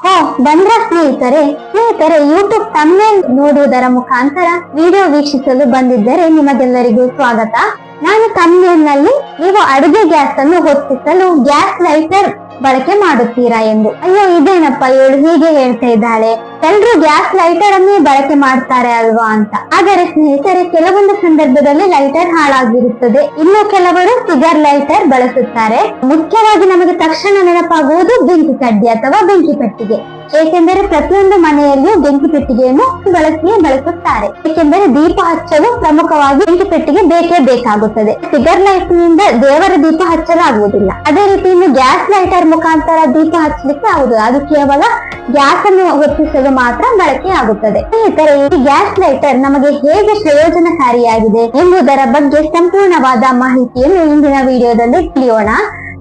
ಹೋ, ಬಂದ್ರ ಸ್ನೇಹಿತರೆ ಸ್ನೇಹಿತರೆ ಯೂಟ್ಯೂಬ್ ತಮ್ಮೇಲ್ ನೋಡುವುದರ ಮುಖಾಂತರ ವಿಡಿಯೋ ವೀಕ್ಷಿಸಲು ಬಂದಿದ್ದರೆ ನಿಮಗೆಲ್ಲರಿಗೂ ಸ್ವಾಗತ. ನಾನು ತಮ್ಮೇಲ್ ನೀವು ಅಡುಗೆ ಗ್ಯಾಸ್ ಅನ್ನು ಹೊತ್ತಿಸಲು ಗ್ಯಾಸ್ ಲೈಟರ್ ಬಳಕೆ ಮಾಡುತ್ತೀರಾ ಎಂದು. ಅಯ್ಯೋ, ಇದೇನಪ್ಪ ಇವಳು ಹೀಗೆ ಹೇಳ್ತಾ ಇದ್ದಾಳೆ? ಎಲ್ರು ಗ್ಯಾಸ್ ಲೈಟರ್ ಅನ್ನೇ ಬಳಕೆ ಮಾಡ್ತಾರೆ ಅಲ್ವಾ ಅಂತ. ಆದರೆ ಸ್ನೇಹಿತರೆ, ಕೆಲವೊಂದು ಸಂದರ್ಭದಲ್ಲಿ ಲೈಟರ್ ಹಾಳಾಗಿರುತ್ತದೆ. ಇನ್ನು ಕೆಲವರು ಸಿಗರ್ ಲೈಟರ್ ಬಳಸುತ್ತಾರೆ. ಮುಖ್ಯವಾಗಿ ನಮಗೆ ತಕ್ಷಣ ನೆನಪಾಗುವುದು ಬೆಂಕಿ ಕಡ್ಡಿ ಅಥವಾ ಬೆಂಕಿ ಪೆಟ್ಟಿಗೆ. ಏಕೆಂದರೆ ಪ್ರತಿಯೊಂದು ಮನೆಯಲ್ಲಿಯೂ ಬೆಂಕಿ ಪೆಟ್ಟಿಗೆಯನ್ನು ಬಳಸಿಯೇ ಬಳಸುತ್ತಾರೆ. ಏಕೆಂದರೆ ದೀಪ ಹಚ್ಚಲು ಪ್ರಮುಖವಾಗಿ ಬೆಂಕಿ ಪೆಟ್ಟಿಗೆ ಬೇಕೇ ಬೇಕಾಗುತ್ತದೆ. ಸಿಗರ್ ಲೈಟ್ನಿಂದ ದೇವರ ದೀಪ ಹಚ್ಚಲಾಗುವುದಿಲ್ಲ. ಅದೇ ರೀತಿ ಇನ್ನು ಗ್ಯಾಸ್ ಲೈಟರ್ ಮುಖಾಂತರ ದೀಪ ಹಚ್ಚಲಿಕ್ಕೆ ಆಗುವುದು. ಅದು ಕೇವಲ ಗ್ಯಾಸ್ ಅನ್ನು ಹೊತ್ತಿಸಲು ಮಾತ್ರ ಬಳಕೆ ಆಗುತ್ತದೆ. ಸ್ನೇಹಿತರೆ, ಈ ಗ್ಯಾಸ್ ಲೈಟರ್ ನಮಗೆ ಹೇಗೆ ಪ್ರಯೋಜನಕಾರಿಯಾಗಿದೆ ಎಂಬುದರ ಬಗ್ಗೆ ಸಂಪೂರ್ಣವಾದ ಮಾಹಿತಿಯನ್ನು ಇಂದಿನ ವಿಡಿಯೋದಲ್ಲಿ ತಿಳಿಯೋಣ.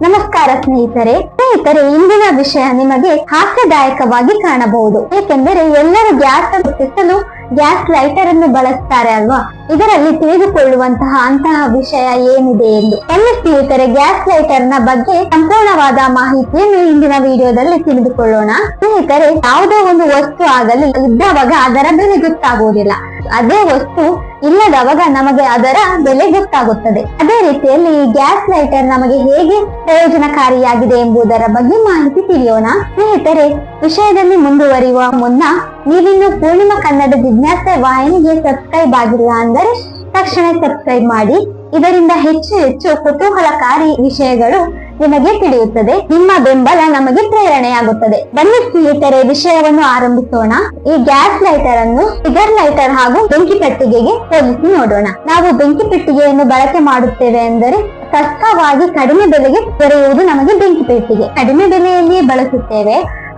ನಮಸ್ಕಾರ ಸ್ನೇಹಿತರೆ ಸ್ನೇಹಿತರೆ, ಇಂದಿನ ವಿಷಯ ನಿಮಗೆ ಹಾಸ್ಯದಾಯಕವಾಗಿ ಕಾಣಬಹುದು. ಏಕೆಂದರೆ ಎಲ್ಲರೂ ಗ್ಯಾಸ್ ಹೊತ್ತಿಸಲು ಗ್ಯಾಸ್ ಲೈಟರ್ ಅನ್ನು ಬಳಸ್ತಾರೆ ಅಲ್ವಾ? ಇದರಲ್ಲಿ ತಿಳಿದುಕೊಳ್ಳುವಂತಹ ಅಂತಹ ವಿಷಯ ಏನಿದೆ ಎಂದು. ಎಲ್ಲ ಸ್ನೇಹಿತರೆ, ಗ್ಯಾಸ್ ಲೈಟರ್ನ ಬಗ್ಗೆ ಸಂಪೂರ್ಣವಾದ ಮಾಹಿತಿಯನ್ನು ಇಂದಿನ ವಿಡಿಯೋದಲ್ಲಿ ತಿಳಿದುಕೊಳ್ಳೋಣ. ಸ್ನೇಹಿತರೆ, ಯಾವುದೋ ಒಂದು ವಸ್ತು ಆಗಲಿ, ಇದ್ದವಾಗ ಅದರ ಬೆಲೆ ಗೊತ್ತಾಗುವುದಿಲ್ಲ. ಅದೇ ವಸ್ತು ಇಲ್ಲದವಾಗ ನಮಗೆ ಅದರ ಬೆಲೆ ಗೊತ್ತಾಗುತ್ತದೆ. ಅದೇ ರೀತಿಯಲ್ಲಿ ಗ್ಯಾಸ್ ಲೈಟರ್ ನಮಗೆ ಹೇಗೆ ಪ್ರಯೋಜನಕಾರಿಯಾಗಿದೆ ಎಂಬುದರ ಬಗ್ಗೆ ಮಾಹಿತಿ ತಿಳಿಯೋಣ. ಸ್ನೇಹಿತರೆ, ವಿಷಯದಲ್ಲಿ ಮುಂದುವರಿಯುವ ಮುನ್ನ ನೀವಿನ್ನು ಪೂರ್ಣಿಮಾ ಕನ್ನಡ ಜಿಜ್ಞಾಸೆ ವಾಹಿನಿಗೆ ಸಬ್ಸ್ಕ್ರೈಬ್ ಆಗಿಲ್ಲ ಅಂದರೆ ತಕ್ಷಣ ಸಬ್ಸ್ಕ್ರೈಬ್ ಮಾಡಿ. ಇದರಿಂದ ಹೆಚ್ಚು ಹೆಚ್ಚು ಕುತೂಹಲಕಾರಿ ವಿಷಯಗಳು ನಿಮಗೆ ತಿಳಿಯುತ್ತದೆ. ನಿಮ್ಮ ಬೆಂಬಲ ನಮಗೆ ಪ್ರೇರಣೆಯಾಗುತ್ತದೆ. ಬನ್ನಿ ಸ್ನೇಹಿತರೆ, ವಿಷಯವನ್ನು ಆರಂಭಿಸೋಣ. ಈ ಗ್ಯಾಸ್ ಲೈಟರ್ ಅನ್ನು ಫಿಗರ್ ಲೈಟರ್ ಹಾಗೂ ಬೆಂಕಿ ಪೆಟ್ಟಿಗೆಗೆ ಹೋಲಿಸಿ ನೋಡೋಣ. ನಾವು ಬೆಂಕಿ ಪೆಟ್ಟಿಗೆಯನ್ನು ಬಳಕೆ ಮಾಡುತ್ತೇವೆ ಎಂದರೆ ಸಸ್ತವಾಗಿ ಕಡಿಮೆ ಬೆಲೆಗೆ ದೊರೆಯುವುದು ನಮಗೆ ಬೆಂಕಿ ಪೆಟ್ಟಿಗೆ. ಕಡಿಮೆ ಬೆಲೆಯಲ್ಲಿಯೇ ಬಳಸುತ್ತೇವೆ,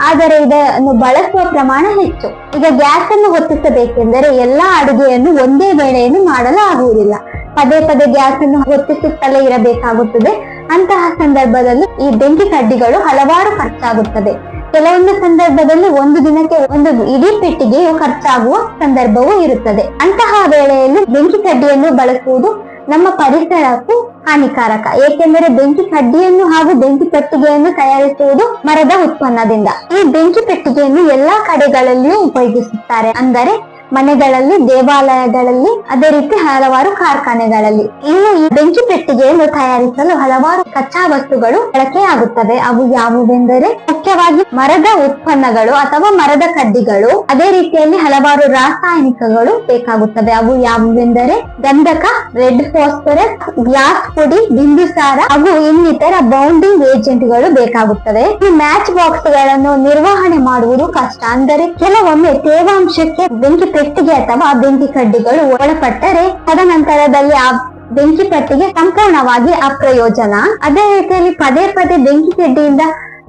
ಆದರೆ ಇದನ್ನು ಬಳಸುವ ಪ್ರಮಾಣ ಹೆಚ್ಚು. ಈಗ ಗ್ಯಾಸ್ ಅನ್ನು ಹೊತ್ತಿಸಬೇಕೆಂದರೆ ಎಲ್ಲಾ ಅಡುಗೆಯನ್ನು ಒಂದೇ ವೇಳೆಯನ್ನು ಮಾಡಲು ಆಗುವುದಿಲ್ಲ ಪದೇ ಪದೇ ಗ್ಯಾಸ್ ಅನ್ನು ಹೊತ್ತಿಸುತ್ತಲೇ ಇರಬೇಕಾಗುತ್ತದೆ. ಅಂತಹ ಸಂದರ್ಭದಲ್ಲಿ ಈ ಬೆಂಕಿ ಕಡ್ಡಿಗಳು ಹಲವಾರು ಖರ್ಚಾಗುತ್ತದೆ. ಕೆಲವೊಂದು ಸಂದರ್ಭದಲ್ಲಿ ಒಂದು ದಿನಕ್ಕೆ ಒಂದು ಇಡೀ ಪೆಟ್ಟಿಗೆಯು ಖರ್ಚಾಗುವ ಸಂದರ್ಭವೂ ಇರುತ್ತದೆ. ಅಂತಹ ವೇಳೆಯಲ್ಲಿ ಬೆಂಕಿ ಕಡ್ಡಿಯನ್ನು ಬಳಸುವುದು ನಮ್ಮ ಪರಿಸರಕ್ಕೂ ಹಾನಿಕಾರಕ. ಏಕೆಂದರೆ ಬೆಂಕಿ ಕಡ್ಡಿಯನ್ನು ಹಾಗೂ ಬೆಂಕಿ ಪೆಟ್ಟಿಗೆಯನ್ನು ತಯಾರಿಸುವುದು ಮರದ ಉತ್ಪನ್ನದಿಂದ. ಈ ಬೆಂಕಿ ಪೆಟ್ಟಿಗೆಯನ್ನು ಎಲ್ಲಾ ಕಡೆಗಳಲ್ಲಿಯೂ ಉಪಯೋಗಿಸುತ್ತಾರೆ. ಅಂದರೆ ಮನೆಗಳಲ್ಲಿ, ದೇವಾಲಯಗಳಲ್ಲಿ, ಅದೇ ರೀತಿ ಹಲವಾರು ಕಾರ್ಖಾನೆಗಳಲ್ಲಿ. ಇನ್ನು ಈ ಬೆಂಕಿ ಪೆಟ್ಟಿಗೆಯನ್ನು ತಯಾರಿಸಲು ಹಲವಾರು ಕಚ್ಚಾ ವಸ್ತುಗಳು ಬಳಕೆಯಾಗುತ್ತವೆ. ಅವು ಯಾವುವೆಂದರೆ, ಮುಖ್ಯವಾಗಿ ಮರದ ಉತ್ಪನ್ನಗಳು ಅಥವಾ ಮರದ ಕಡ್ಡಿಗಳು, ಅದೇ ರೀತಿಯಲ್ಲಿ ಹಲವಾರು ರಾಸಾಯನಿಕಗಳು ಬೇಕಾಗುತ್ತವೆ. ಅವು ಯಾವುವೆಂದರೆ, ಗಂಧಕ, ರೆಡ್ ಫಾಸ್ಫರಸ್ ಗ್ಲಾಸ್ ಪುಡಿ ಬಿಂದುಸಾರ ಹಾಗೂ ಇನ್ನಿತರ ಬೌಂಡಿಂಗ್ ಏಜೆಂಟ್ಗಳು ಬೇಕಾಗುತ್ತವೆ. ಈ ಮ್ಯಾಚ್ ಬಾಕ್ಸ್ಗಳನ್ನು ನಿರ್ವಹಣೆ ಮಾಡುವುದು ಕಷ್ಟ. ಅಂದರೆ, ಕೆಲವೊಮ್ಮೆ ತೇವಾಂಶಕ್ಕೆ ಬೆಂಕಿ ಪೆಟ್ಟಿಗೆ ಅಥವಾ ಬೆಂಕಿ ಕಡ್ಡಿಗಳು ಒಳಪಟ್ಟರೆ ತದನಂತರದಲ್ಲಿ ಆ ಬೆಂಕಿ ಪೆಟ್ಟಿಗೆ ಸಂಪೂರ್ಣವಾಗಿ ಅಪ್ರಯೋಜನ. ಅದೇ ರೀತಿಯಲ್ಲಿ ಪದೇ ಪದೇ ಬೆಂಕಿ ಕಡ್ಡಿಯಿಂದ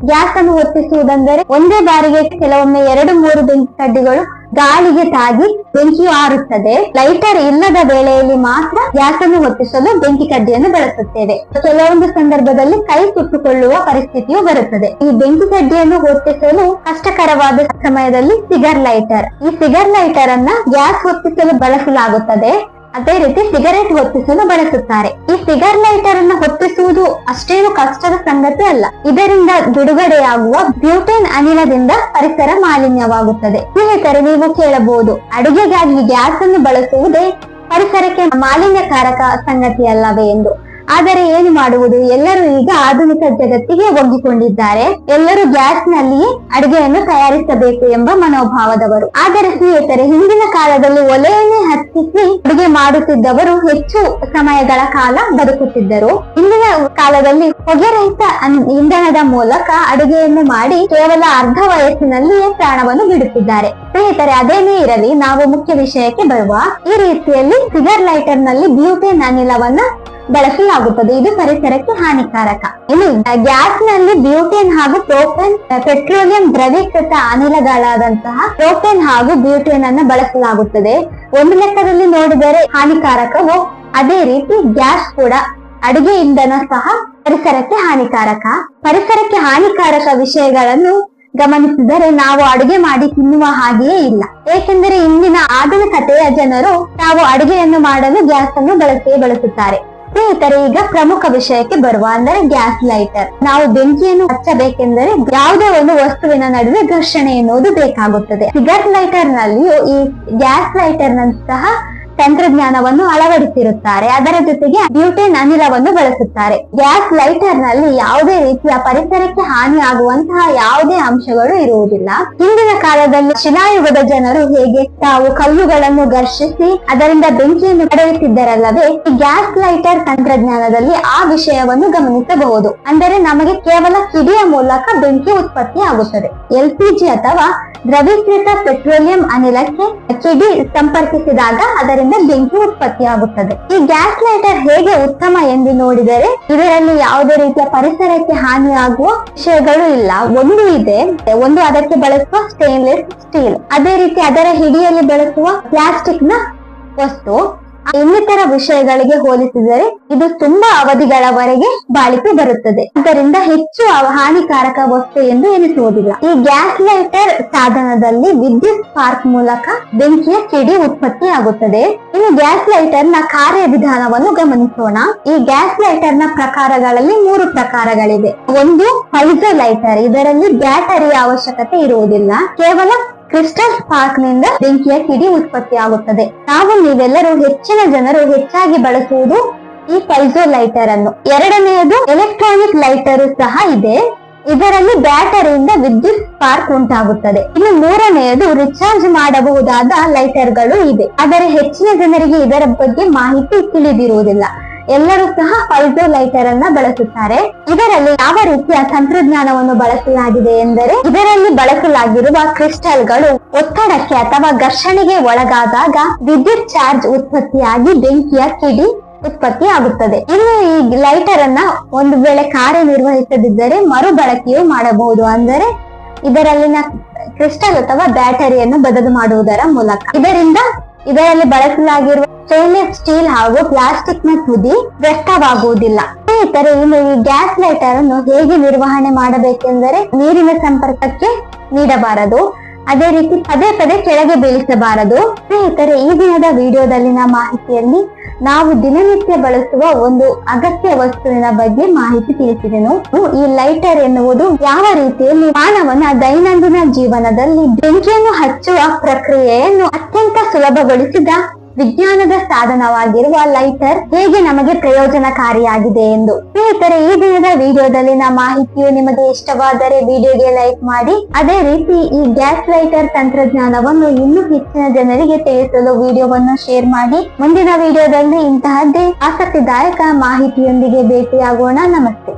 ಗ್ಯಾಸ್ ಅನ್ನು ಹೊತ್ತಿಸುವುದೆಂದರೆ ಒಂದೇ ಬಾರಿಗೆ ಕೆಲವೊಮ್ಮೆ ಎರಡು ಮೂರು ಬೆಂಕಿ ಕಡ್ಡಿಗಳು ಗಾಳಿಗೆ ತಾಗಿ ಬೆಂಕಿಯು ಆರುತ್ತದೆ. ಲೈಟರ್ ಇಲ್ಲದ ವೇಳೆಯಲ್ಲಿ ಮಾತ್ರ ಗ್ಯಾಸ್ ಅನ್ನು ಹೊತ್ತಿಸಲು ಬೆಂಕಿ ಕಡ್ಡಿಯನ್ನು ಬಳಸುತ್ತೇವೆ. ಕೆಲವೊಂದು ಸಂದರ್ಭದಲ್ಲಿ ಕೈ ಸುಟ್ಟುಕೊಳ್ಳುವ ಪರಿಸ್ಥಿತಿಯು ಬರುತ್ತದೆ. ಈ ಬೆಂಕಿ ಕಡ್ಡಿಯನ್ನು ಹೊತ್ತಿಸಲು ಕಷ್ಟಕರವಾದ ಸಮಯದಲ್ಲಿ ಸಿಗರ್ ಲೈಟರ್ ಈ ಸಿಗರ್ ಲೈಟರ್ ಅನ್ನ ಗ್ಯಾಸ್ ಹೊತ್ತಿಸಲು ಬಳಸಲಾಗುತ್ತದೆ. ಅದೇ ರೀತಿ ಸಿಗರೇಟ್ ಹೊತ್ತಿಸಲು ಬಳಸುತ್ತಾರೆ. ಈ ಸಿಗರ್ ಲೈಟರ್ ಅನ್ನು ಹೊತ್ತಿಸುವುದು ಅಷ್ಟೇನು ಕಷ್ಟದ ಸಂಗತಿ ಅಲ್ಲ. ಇದರಿಂದ ಬಿಡುಗಡೆಯಾಗುವ ಬ್ಯೂಟೇನ್ ಅನಿಲದಿಂದ ಪರಿಸರ ಮಾಲಿನ್ಯವಾಗುತ್ತದೆ. ಸ್ನೇಹಿತರೆ, ನೀವು ಕೇಳಬಹುದು, ಅಡುಗೆಗಾಗಿ ಗ್ಯಾಸ್ ಅನ್ನು ಬಳಸುವುದೇ ಪರಿಸರಕ್ಕೆ ಮಾಲಿನ್ಯಕಾರಕ ಸಂಗತಿಯಲ್ಲವೇ ಎಂದು. ಆದರೆ ಏನು ಮಾಡುವುದು? ಎಲ್ಲರೂ ಈಗ ಆಧುನಿಕ ಜಗತ್ತಿಗೆ ಒಗ್ಗಿಕೊಂಡಿದ್ದಾರೆ. ಎಲ್ಲರೂ ಗ್ಯಾಸ್ ನಲ್ಲಿಯೇ ಅಡುಗೆಯನ್ನು ತಯಾರಿಸಬೇಕು ಎಂಬ ಮನೋಭಾವದವರು. ಆದರೆ ಸ್ನೇಹಿತರೆ, ಹಿಂದಿನ ಕಾಲದಲ್ಲಿ ಒಲೆಯನ್ನೇ ಹತ್ತಿಸಿ ಅಡುಗೆ ಮಾಡುತ್ತಿದ್ದವರು ಹೆಚ್ಚು ಸಮಯಗಳ ಕಾಲ ಬದುಕುತ್ತಿದ್ದರು. ಇಂದಿನ ಕಾಲದಲ್ಲಿ ಹೊಗೆರಹಿತ ಇಂಧನದ ಮೂಲಕ ಅಡುಗೆಯನ್ನು ಮಾಡಿ ಕೇವಲ ಅರ್ಧ ವಯಸ್ಸಿನಲ್ಲಿಯೇ ಪ್ರಾಣವನ್ನು ಬಿಡುತ್ತಿದ್ದಾರೆ. ಸ್ನೇಹಿತರೆ, ಅದೇನೇ ಇರಲಿ, ನಾವು ಮುಖ್ಯ ವಿಷಯಕ್ಕೆ ಬರುವ ಈ ರೀತಿಯಲ್ಲಿ ಸಿಗರ್ ಲೈಟರ್ನಲ್ಲಿ ಬ್ಯೂಟೇನ್ ಅನಿಲವನ್ನ ಬಳಸಲಾಗುತ್ತದೆ ಇದು ಪರಿಸರಕ್ಕೆ ಹಾನಿಕಾರಕ. ಇನ್ನು ಗ್ಯಾಸ್ನಲ್ಲಿ ಬ್ಯೂಟೇನ್ ಹಾಗೂ ಪ್ರೋಪೇನ್ ಪೆಟ್ರೋಲಿಯಂ ದ್ರವೀಕೃತ ಅನಿಲಗಳಾದಂತಹ ಪ್ರೋಪೇನ್ ಹಾಗೂ ಬ್ಯೂಟೇನ್ ಅನ್ನು ಬಳಸಲಾಗುತ್ತದೆ. ಒಂದು ಲೆಕ್ಕದಲ್ಲಿ ನೋಡಿದರೆ ಹಾನಿಕಾರಕವು ಅದೇ ರೀತಿ ಗ್ಯಾಸ್ ಕೂಡ ಅಡುಗೆ ಇಂಧನ ಸಹ ಪರಿಸರಕ್ಕೆ ಹಾನಿಕಾರಕ. ಪರಿಸರಕ್ಕೆ ಹಾನಿಕಾರಕ ವಿಷಯಗಳನ್ನು ಗಮನಿಸಿದರೆ ನಾವು ಅಡುಗೆ ಮಾಡಿ ತಿನ್ನುವ ಹಾಗೆಯೇ ಇಲ್ಲ. ಏಕೆಂದರೆ ಇಂದಿನ ಆಧುನಿಕತೆಯ ಜನರು ತಾವು ಅಡುಗೆಯನ್ನು ಮಾಡಲು ಗ್ಯಾಸ್ ಅನ್ನು ಬಳಸಿಯೇ ಬಳಸುತ್ತಾರೆ. ಸ್ನೇಹಿತರೆ, ಈಗ ಪ್ರಮುಖ ವಿಷಯಕ್ಕೆ ಬರುವ, ಅಂದರೆ ಗ್ಯಾಸ್ ಲೈಟರ್. ನಾವು ಬೆಂಕಿಯನ್ನು ಹಚ್ಚಬೇಕೆಂದರೆ ಯಾವುದೇ ಒಂದು ವಸ್ತುವಿನ ನಡುವೆ ಘರ್ಷಣೆ ಎನ್ನುವುದು ಬೇಕಾಗುತ್ತದೆ. ಸಿಗರೆಟ್ ಲೈಟರ್ ನಲ್ಲಿಯೂ ಈ ಗ್ಯಾಸ್ ಲೈಟರ್ ನಂತಹ ತಂತ್ರಜ್ಞಾನವನ್ನು ಅಳವಡಿಸಿರುತ್ತಾರೆ. ಅದರ ಜೊತೆಗೆ ಬ್ಯೂಟೇನ್ ಅನಿಲವನ್ನು ಬಳಸುತ್ತಾರೆ. ಗ್ಯಾಸ್ ಲೈಟರ್ನಲ್ಲಿ ಯಾವುದೇ ರೀತಿಯ ಪರಿಸರಕ್ಕೆ ಹಾನಿ ಆಗುವಂತಹ ಯಾವುದೇ ಅಂಶಗಳು ಇರುವುದಿಲ್ಲ. ಹಿಂದಿನ ಕಾಲದಲ್ಲಿ ಶಿಲಾಯುಗದ ಜನರು ಹೇಗೆ ತಾವು ಕಲ್ಲುಗಳನ್ನು ಘರ್ಷಿಸಿ ಅದರಿಂದ ಬೆಂಕಿಯನ್ನು ಪಡೆಯುತ್ತಿದ್ದರಲ್ಲದೆ ಗ್ಯಾಸ್ ಲೈಟರ್ ತಂತ್ರಜ್ಞಾನದಲ್ಲಿ ಆ ವಿಷಯವನ್ನು ಗಮನಿಸಬಹುದು. ಅಂದರೆ ನಮಗೆ ಕೇವಲ ಕಿಡಿಯ ಮೂಲಕ ಬೆಂಕಿ ಉತ್ಪತ್ತಿ ಆಗುತ್ತದೆ. ಎಲ್ಪಿಜಿ ಅಥವಾ ದ್ರವೀಕೃತ ಪೆಟ್ರೋಲಿಯಂ ಅನಿಲಕ್ಕೆ ಕಿಡಿ ಸಂಪರ್ಕಿಸಿದಾಗ ಅದರಿಂದ ಬೆಂಕಿ ಉತ್ಪತ್ತಿಯಾಗುತ್ತದೆ ಈ ಗ್ಯಾಸ್ ಲೈಟರ್ ಹೇಗೆ ಉತ್ತಮ ಎಂದು ನೋಡಿದರೆ, ಇದರಲ್ಲಿ ಯಾವುದೇ ರೀತಿಯ ಪರಿಸರಕ್ಕೆ ಹಾನಿಯಾಗುವ ವಿಷಯಗಳು ಇಲ್ಲ. ಒಂದು ಇದೆ, ಒಂದು ಅದಕ್ಕೆ ಬಳಸುವ ಸ್ಟೇನ್ಲೆಸ್ ಸ್ಟೀಲ್ ಅದೇ ರೀತಿ ಅದರ ಹಿಡಿಯಲ್ಲಿ ಬಳಸುವ ಪ್ಲಾಸ್ಟಿಕ್ನ ವಸ್ತು. ಇನ್ನಿತರ ವಿಷಯಗಳಿಗೆ ಹೋಲಿಸಿದರೆ ಇದು ತುಂಬಾ ಅವಧಿಗಳವರೆಗೆ ಬಾಳಿಕೆ ಬರುತ್ತದೆ. ಇದರಿಂದ ಹೆಚ್ಚು ಹಾನಿಕಾರಕ ವಸ್ತು ಎಂದು ಎನಿಸುವುದಿಲ್ಲ ಈ ಗ್ಯಾಸ್ ಲೈಟರ್ ಸಾಧನದಲ್ಲಿ ವಿದ್ಯುತ್ ಸ್ಪಾರ್ಕ್ ಮೂಲಕ ಬೆಂಕಿಯ ಕಿಡಿ ಉತ್ಪತ್ತಿಯಾಗುತ್ತದೆ. ಇನ್ನು ಗ್ಯಾಸ್ ಲೈಟರ್ನ ಕಾರ್ಯವಿಧಾನವನ್ನು ಗಮನಿಸೋಣ. ಈ ಗ್ಯಾಸ್ ಲೈಟರ್ನ ಪ್ರಕಾರಗಳಲ್ಲಿ ಮೂರು ಪ್ರಕಾರಗಳಿವೆ. ಒಂದು ಪೈಜೋ ಲೈಟರ್ ಇದರಲ್ಲಿ ಬ್ಯಾಟರಿಯ ಅವಶ್ಯಕತೆ ಇರುವುದಿಲ್ಲ. ಕೇವಲ ಕ್ರಿಸ್ಟಲ್ ಸ್ಪಾರ್ಕ್ನಿಂದ ಬೆಂಕಿಯ ಕಿಡಿ ಉತ್ಪತ್ತಿಯಾಗುತ್ತದೆ. ನಾವು ನೀವೆಲ್ಲರೂ ಹೆಚ್ಚಿನ ಜನರು ಹೆಚ್ಚಾಗಿ ಬಳಸುವುದು ಈ ಪೈಸೋ ಲೈಟರ್ ಅನ್ನು. ಎರಡನೆಯದು ಎಲೆಕ್ಟ್ರಾನಿಕ್ ಲೈಟರ್ ಸಹ ಇದೆ. ಇದರಲ್ಲಿ ಬ್ಯಾಟರಿಯಿಂದ ವಿದ್ಯುತ್ ಸ್ಪಾರ್ಕ್ ಉಂಟಾಗುತ್ತದೆ. ಇನ್ನು ಮೂರನೆಯದು ರಿಚಾರ್ಜ್ ಮಾಡಬಹುದಾದ ಲೈಟರ್ಗಳು ಇವೆ. ಆದರೆ ಹೆಚ್ಚಿನ ಜನರಿಗೆ ಇದರ ಬಗ್ಗೆ ಮಾಹಿತಿ ತಿಳಿದಿರುವುದಿಲ್ಲ. ಎಲ್ಲರೂ ಸಹ ಪೈಜೋ ಲೈಟರ್ ಅನ್ನ ಬಳಸುತ್ತಾರೆ. ಇದರಲ್ಲಿ ಯಾವ ರೀತಿಯ ತಂತ್ರಜ್ಞಾನವನ್ನು ಬಳಸಲಾಗಿದೆ ಎಂದರೆ, ಇದರಲ್ಲಿ ಬಳಸಲಾಗಿರುವ ಕ್ರಿಸ್ಟಲ್ಗಳು ಒತ್ತಡಕ್ಕೆ ಅಥವಾ ಘರ್ಷಣೆಗೆ ಒಳಗಾದಾಗ ವಿದ್ಯುತ್ ಚಾರ್ಜ್ ಉತ್ಪತ್ತಿಯಾಗಿ ಬೆಂಕಿಯ ಕಿಡಿ ಉತ್ಪತ್ತಿ ಆಗುತ್ತದೆ ಇನ್ನು ಈ ಲೈಟರ್ ಅನ್ನ ಒಂದು ವೇಳೆ ಕಾರ್ಯನಿರ್ವಹಿಸದಿದ್ದರೆ ಮರುಬಳಕೆಯು ಮಾಡಬಹುದು. ಅಂದರೆ, ಇದರಲ್ಲಿನ ಕ್ರಿಸ್ಟಲ್ ಅಥವಾ ಬ್ಯಾಟರಿಯನ್ನು ಬದಲು ಮಾಡುವುದರ ಮೂಲಕ. ಇದರಿಂದ, ಇದರಲ್ಲಿ ಬಳಸಲಾಗಿರುವ ಸ್ಟೇನ್ಲೆಸ್ ಸ್ಟೀಲ್ ಹಾಗೂ ಪ್ಲಾಸ್ಟಿಕ್ನ ತುದಿ ವ್ಯರ್ಥವಾಗುವುದಿಲ್ಲ. ಸ್ನೇಹಿತರೆ ಇನ್ನು ಈ ಗ್ಯಾಸ್ ಲೈಟರ್ ಅನ್ನು ಹೇಗೆ ನಿರ್ವಹಣೆ ಮಾಡಬೇಕೆಂದರೆ ನೀರಿನ ಸಂಪರ್ಕಕ್ಕೆ ನೀಡಬಾರದು. ಅದೇ ರೀತಿ ಪದೇ ಪದೇ ಕೆಳಗೆ ಬೀಳಿಸಬಾರದು. ಸ್ನೇಹಿತರೆ, ಈ ದಿನದ ವಿಡಿಯೋದಲ್ಲಿನ ಮಾಹಿತಿಯಲ್ಲಿ ನಾವು ದಿನನಿತ್ಯ ಬಳಸುವ ಒಂದು ಅಗತ್ಯ ವಸ್ತುವಿನ ಬಗ್ಗೆ ಮಾಹಿತಿ ತಿಳಿಸಿದೆನು. ಈ ಲೈಟರ್ ಎನ್ನುವುದು ಯಾವ ರೀತಿಯಲ್ಲಿ ಮಾನವನ ದೈನಂದಿನ ಜೀವನದಲ್ಲಿ ಬೆಂಕಿಯನ್ನು ಹಚ್ಚುವ ಪ್ರಕ್ರಿಯೆಯನ್ನು ಅತ್ಯಂತ ಸುಲಭಗೊಳಿಸಿದ ವಿಜ್ಞಾನದ ಸಾಧನವಾಗಿರುವ ಲೈಟರ್ ಹೇಗೆ ನಮಗೆ ಪ್ರಯೋಜನಕಾರಿಯಾಗಿದೆ ಎಂದು. ಸ್ನೇಹಿತರೆ, ಈ ದಿನದ ವಿಡಿಯೋದಲ್ಲಿನ ಮಾಹಿತಿಯು ನಿಮಗೆ ಇಷ್ಟವಾದರೆ ವಿಡಿಯೋಗೆ ಲೈಕ್ ಮಾಡಿ. ಅದೇ ರೀತಿ ಈ ಗ್ಯಾಸ್ ಲೈಟರ್ ತಂತ್ರಜ್ಞಾನವನ್ನು ಇನ್ನೂ ಹೆಚ್ಚಿನ ಜನರಿಗೆ ತಿಳಿಸಲು ವಿಡಿಯೋವನ್ನು ಶೇರ್ ಮಾಡಿ. ಮುಂದಿನ ವಿಡಿಯೋದಲ್ಲಿ ಇಂತಹದ್ದೇ ಆಸಕ್ತಿದಾಯಕ ಮಾಹಿತಿಯೊಂದಿಗೆ ಭೇಟಿಯಾಗೋಣ. ನಮಸ್ತೆ.